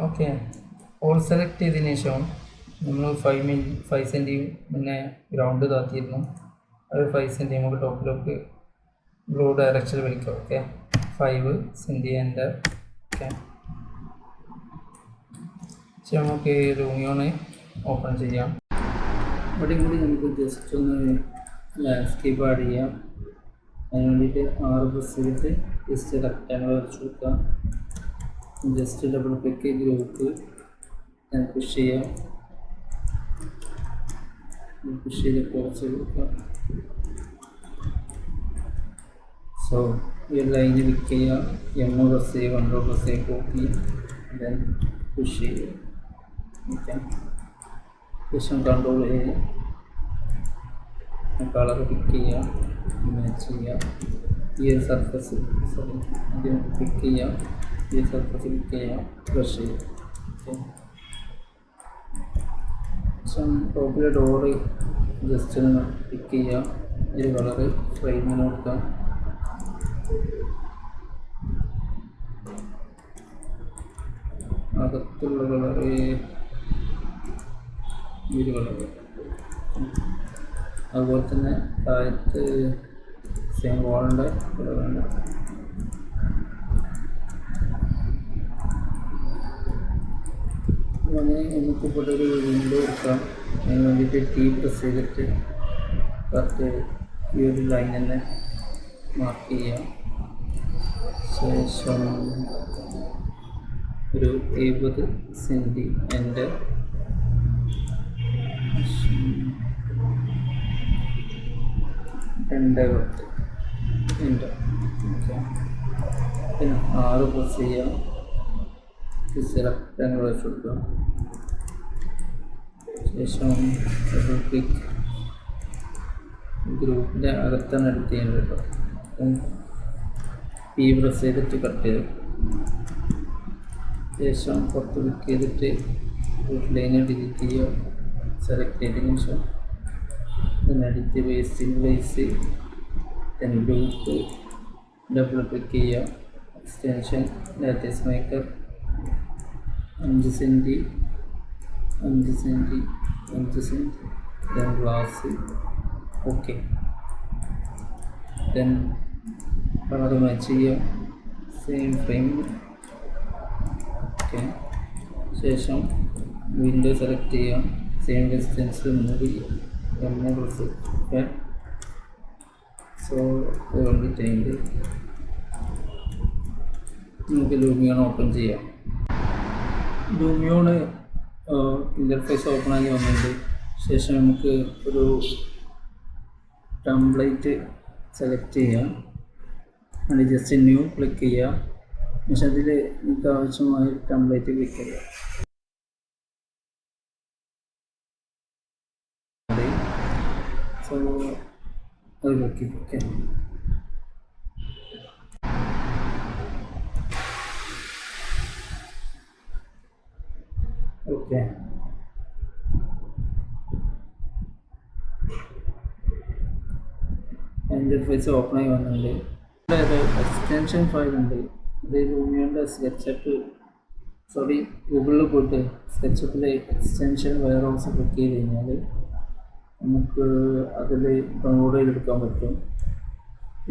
Okay. All select ചെയ്തതിന് ശേഷം നമ്മൾ ഫൈവ് മിൻ ഫൈവ് സെന്റി മുന്നേ ഗ്രൗണ്ട് താത്തിയിരുന്നു. അത് ഫൈവ് സെന്റി നമുക്ക് ടോപ്പിലേക്ക് ബ്ലൂ ഡയറക്ഷനിൽ വിളിക്കാം ഓക്കെ. ഫൈവ് സെന്റി എന്റെ ഓക്കെ. പക്ഷെ നമുക്ക് റൂമിയോണ് ഓപ്പൺ ചെയ്യാം. ഇവിടെയും കൂടി നമുക്ക് ജസ്റ്റ് ഒന്ന് ലാൻഡ്സ്കേപ്പ് ആഡ് ചെയ്യാം. അതിന് വേണ്ടിയിട്ട് ആറ് പ്രസ് ചെയ്തിട്ട് ജസ്റ്റ് റെക്റ്റാങ്കിൾ വരച്ച് കൊടുക്കാം. Just double click group push ചെയ്യാം. പുഷ് ചെയ്ത് കുറച്ച് കൊടുക്കാം. സോ ഈ ലൈന് പിക്ക് ചെയ്യുക എം പ്രസ് ചെയ്യുക കൺട്രോൾ പ്രസ് ചെയ്യുക കോപ്പി ദെൻ പുഷ് ചെയ്യുക ഓക്കെ ശേഷം കൺട്രോൾ ചെയ്യുക കളർ പിക്ക് ചെയ്യാം. മാച്ച് ചെയ്യാം. ഈ ഒരു സർഫസ് സോറി ആദ്യം പിക്ക് ചെയ്യുക ഈ സർഫസ് പിക്ക് ചെയ്യുക ബ്രഷ് ചെയ്യുക ഓക്കെ ശേഷം ടോപ്പിലെ ഡോറ് ജസ്റ്റ് ഒന്ന് പിക്ക് ചെയ്യുക ഇതിൽ കളറ് ഫ്രെയിമിന് കൊടുക്കാം അകത്തുള്ള കളറ് ഈ ഒരു കളറ് അതുപോലെ തന്നെ താഴത്ത് സെയിം വാളിന്റെ കളറുണ്ട് അങ്ങനെ എനിക്ക് ഇവിടെ ഒരു വിൻഡോ എടുക്കാം. അതിന് വേണ്ടിയിട്ട് ടീ പ്രസ് ചെയ്തിട്ട് കറക്റ്റ് ഈ ഒരു ലൈൻ തന്നെ മാർക്ക് ചെയ്യാം. ശേഷം ഒരു എഴുപത് സെന്റി എന്റെ രണ്ട് പത്ത്. എന്റെ പിന്നെ ആറ് പ്രസ് ചെയ്യാം. സെലക്ട് അങ്ങോട്ട് വെച്ച് കൊടുക്കുക ശേഷം ഡബിൾ ക്ലിക്ക് ഗ്രൂപ്പിന്റെ അകത്താണ് എഡിറ്റ് ചെയ്യേണ്ടത് കേട്ടോ. പി പ്രസ് ചെയ്തിട്ട് കട്ട് ചെയ്തു. ശേഷം പുറത്ത് ക്ലിക്ക് ചെയ്തിട്ട് ഗ്രൂപ്പ് ലൈനെ ഡിലീറ്റ് ചെയ്യുക. സെലക്ട് ചെയ്തതിന് ശേഷം പിന്നെ edit paste paste then group double click ചെയ്യുക. എക്സ്റ്റൻഷൻ ലേറ്റസ്റ്റ് മേക്കർ അഞ്ച് സെന്റി അഞ്ച് സെന്റി അഞ്ച് centi then glass okay then colour match ചെയ്യുക സെയിം ഫ്രെയിം ഓക്കെ ശേഷം വിൻഡോ സെലക്ട് ചെയ്യുക സെയിം ഡിസ്റ്റൻസ് മൂടി M plus okay so complete നമുക്ക് ലൂമിയാണ് ഓപ്പൺ ചെയ്യാം ലൂമിയോണ് ഇന്റർഫേസ് ഓപ്പൺ ആക്കി വന്നിട്ടുണ്ട് ശേഷം നമുക്ക് ഒരു ടെംപ്ലേറ്റ് സെലക്ട് ചെയ്യാം. അതിൽ ജസ്റ്റ് ന്യൂ ക്ലിക്ക് ചെയ്യാം. പക്ഷെ അതിൽ നമുക്ക് ആവശ്യമായ ടെംപ്ലേറ്റ് ക്ലിക്ക് ചെയ്യാം. സോ അത് click okay okay interface open ആയി വന്നിട്ടുണ്ട്. ഒരു എക്സ്റ്റൻഷൻ ഫയൽ ഉണ്ട്. അത് റൂമിയോന്റെ സ്കെച്ചപ്പ് സോറി ഗൂഗിളിൽ പോയിട്ട് സ്കെച്ചപ്പിലെ എക്സ്റ്റൻഷൻ വെയർ ഹൗസ് ക്ലിക്ക് ചെയ്ത് കഴിഞ്ഞാൽ നമുക്ക് അതിൽ ഡൗൺലോഡ് ചെയ്തെടുക്കാൻ പറ്റും.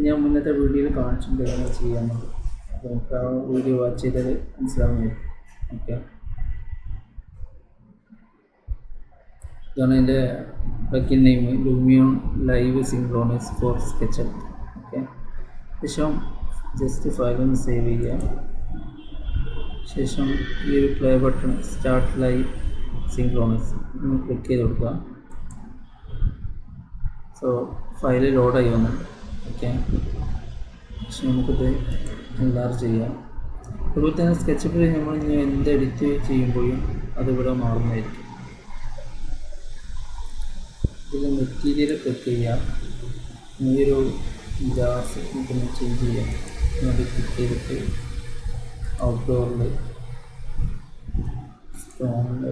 ഞാൻ മുന്നത്തെ വീഡിയോയിൽ കാണിച്ചിട്ടുണ്ട് എങ്ങനെ ചെയ്യാമെന്നത് അപ്പോൾ നമുക്ക് ആ വീഡിയോ വാച്ച് ചെയ്താൽ മനസ്സിലാവുന്നതായിരിക്കും. ഓക്കെ ഇതാണ് എന്റെ plugin name Lumion live synchronise for SketchUp okay ശേഷം ജസ്റ്റ് ഫയൽ ഒന്ന് സേവ് ചെയ്യുക ശേഷം ഈ ഒരു play button start live synchronise ഒന്ന് ക്ലിക്ക് ചെയ്ത് കൊടുക്കുക. സോ ഫയൽ ലോഡായി വന്നിട്ടുണ്ട് ഓക്കെ പക്ഷെ നമുക്കിത് എൻലാർജ് ചെയ്യാം. അതുപോലെ തന്നെ സ്കെച്ചപ്പിൽ നമ്മൾ ഇനി എന്ത് എഡിറ്റ് ചെയ്യുമ്പോഴും അതിവിടെ മാറുന്നതായിരിക്കും. ഇതിൽ മെറ്റീരിയൽ ചെയ്യാം. ഈ ഒരു ഗ്ലാസ് നമുക്കൊന്ന് ചേഞ്ച് ചെയ്യാം അത് ക്ലിക്ക് ചെയ്തിട്ട് ഔട്ട്ഡോറിൽ സ്റ്റോണിൽ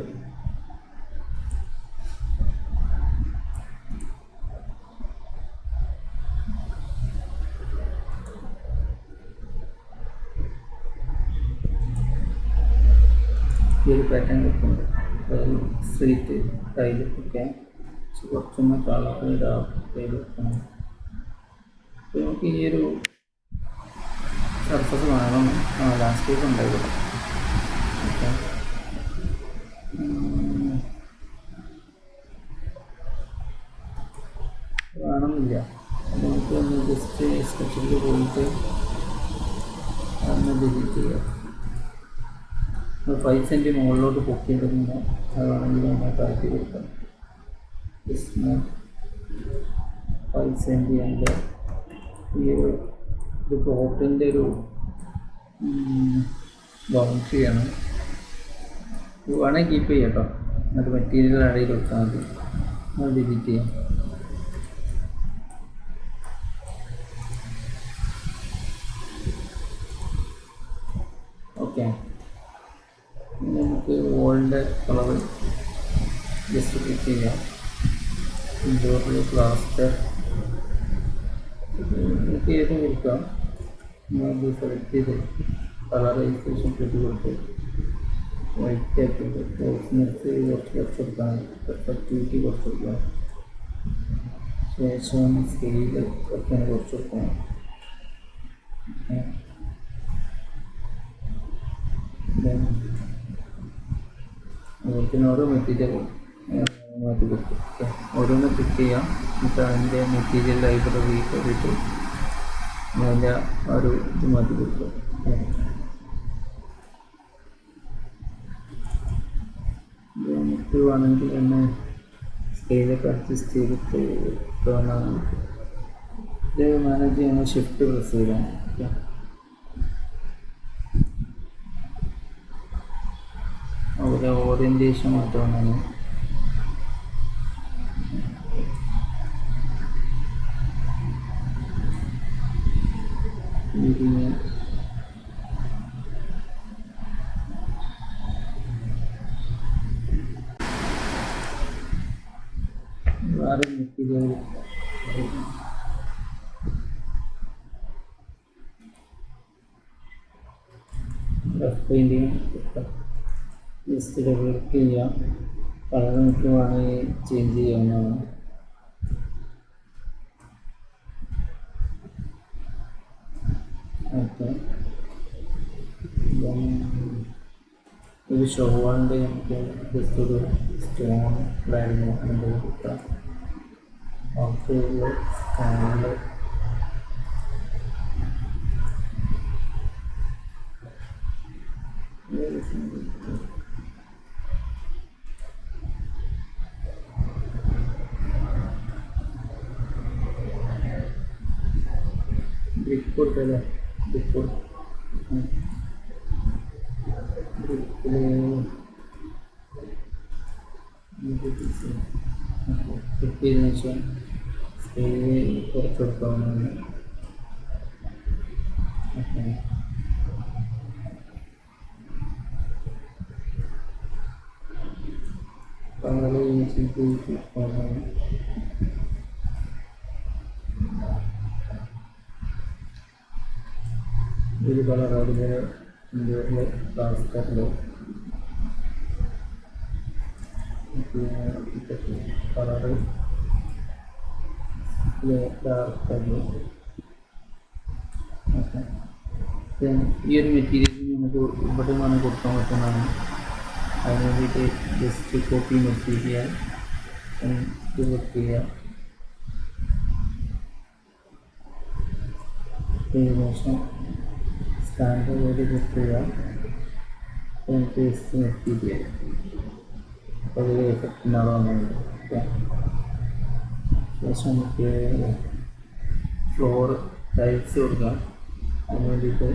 ഈ ഒരു പാറ്റേൺ കിട്ടുന്നുണ്ട് സ്ട്രീറ്റ് ടൈലൊക്കെ കുറച്ചൊന്ന് കളർ ഇതാക്കി വെക്കണം. നമുക്ക് ഈ ഒരു സർഫസ് വേണം ലാൻഡ്സ്കേപ്പ് ഉണ്ടായില്ല ഓക്കെ. വേണമെന്നില്ല. നമുക്ക് ഒന്ന് ജസ്റ്റ് സ്കെച്ചിലേക്ക് പോയിട്ട് അന്ന് ഡിലീറ്റ് ചെയ്യാം. ഫൈവ് സെന്റ് മുകളിലോട്ട് പൊക്കിയിട്ടുണ്ട് അത് വേണമെങ്കിൽ നമ്മൾ കറക്റ്റ് കൊടുക്കാം. ജസ്റ്റ് ഫൈവ് സെന്റ് എന്റെ ഈ ഒരു ഇത് ടോപ്പിന്റെ ഒരു ബൗണ്ടറിയാണ് ഇത് വേണമെങ്കിൽ കീപ്പ് ചെയ്യാം മെറ്റീരിയൽ ഇടയിൽ കൊടുത്താൽ മതി. ചെയ്യാം. ഓക്കെ നമുക്ക് വോളിന്റെ കളർ ജസ്റ്റ് ഇൻഡോറിൽ പ്ലാസ്റ്റർ നമുക്ക് ഏതും കൊടുക്കാം നമ്മൾ സെലക്ട് ചെയ്ത് കളർ രജിസ്ട്രേഷൻ ചെയ്ത് കൊടുത്ത് വൈറ്റ് ആക്കിയിട്ട് ക്ലോസ്നെസ് കുറച്ച് കുറച്ച് കൊടുക്കാം പെർഫെക്റ്റിവിറ്റി കുറച്ച് കൊടുക്കാം ശേഷം സ്കെയിൽ കുറച്ച് കുറച്ച് കൊടുക്കാം ഓക്കെ പിന്നെ ഓരോ മെറ്റീരിയൽ ഓരോന്ന് ക്ലിക്ക് ചെയ്യാം. എന്നിട്ട് അതിന്റെ മെറ്റീരിയൽ ലൈബ്രറി കയറിയിട്ട് അതിന്റെ ആ ഒരു ഇത് മാറ്റി കൊടുക്കുക. ണെങ്കിൽ തന്നെ സ്കെയിലൊക്കെ അഡ്ജസ്റ്റ് ചെയ്തിട്ട് വേണം ഇത് മാനേജ് ചെയ്യുമ്പോൾ ഷിഫ്റ്റ് പ്രസ് ചെയ്യണം. ഓക്കെ. അവരെ ഓറിയന്റേഷൻ മാറ്റമാണ് ഇതിന് വേറെ material rough painting just develop ചെയ്യാം. കളർ നമുക്ക് വേണമെങ്കിൽ ചേഞ്ച് ചെയ്യാവുന്നതാണ്. ഓക്കെ. ഒരു ഉണ്ട്. നമുക്ക് ജസ്റ്റ് ഒരു സ്റ്റോൺ കാര്യങ്ങൾ ของคือกายลึกบิดพุดไปเลยบิดพุดบิดเลยมีบิดสิ ചെയ്തതിനു ശേഷം സ്കെയിൽ കുറച്ച് കൊടുക്കാവുന്നതാണ് ഓക്കെ കളർ യൂസ് ചെയ്ത് പോകാം ഒരു കളർ അതുപോലെ ഇന്ത്യയിലെ പ്ലാസ്റ്ററിൽ കളറ് ഡാർക്ക് ഓക്കെ ഈ ഒരു മെറ്റീരിയൽ നമുക്ക് ഇവിടെ വേണം കൊടുക്കാൻ പറ്റുന്നതാണ് അതിന് വേണ്ടിയിട്ട് ജസ്റ്റ് കോപ്പി മെറ്റീരിയൽ ഇത് ക്ലിക്ക് ചെയ്യുക ശേഷം സ്റ്റാൻഡേർഡ് വേണ്ടി ക്ലിക്ക് ചെയ്യുക പേസ്റ്റ് മെറ്റീരിയൽ അപ്പോൾ അതിൽ എഫക്റ്റ് ഉണ്ടാവുന്നുണ്ട് ഓക്കെ ശേഷം നമുക്ക് ഫ്ലോർ ടൈൽസ് കൊടുക്കാം. അതിന് വേണ്ടിയിട്ട്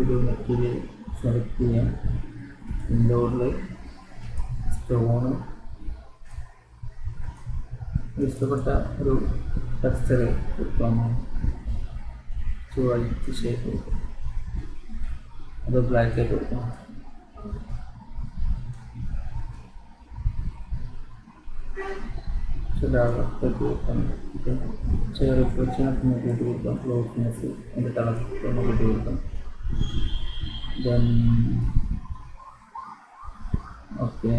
ഒരു മെറ്റീരിയൽ സെലക്ട് ചെയ്യാം. ഇൻഡോറിൽ സ്റ്റോണ്. ഇഷ്ടപ്പെട്ട ഒരു ടെക്സ്ചർ കൊടുക്കാം. വൈറ്റ് ഷേപ്പ് കൊടുക്കാം. അത് ബ്ലാക്ക് ആയിട്ട് കൊടുക്കാം. റിഫ്ലക്ഷൻ ഒക്കെ കൂട്ടി കൊടുക്കാം ക്ലോസ്നെസ് അതിന്റെ കളർ ഒന്ന് കൂട്ടി കൊടുക്കാം ദെൻ ഓക്കെ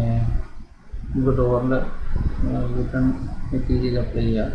നമുക്ക് ഡോറിന്റെ റിട്ടേൺ മെറ്റീരിയൽ അപ്ലൈ ചെയ്യാം.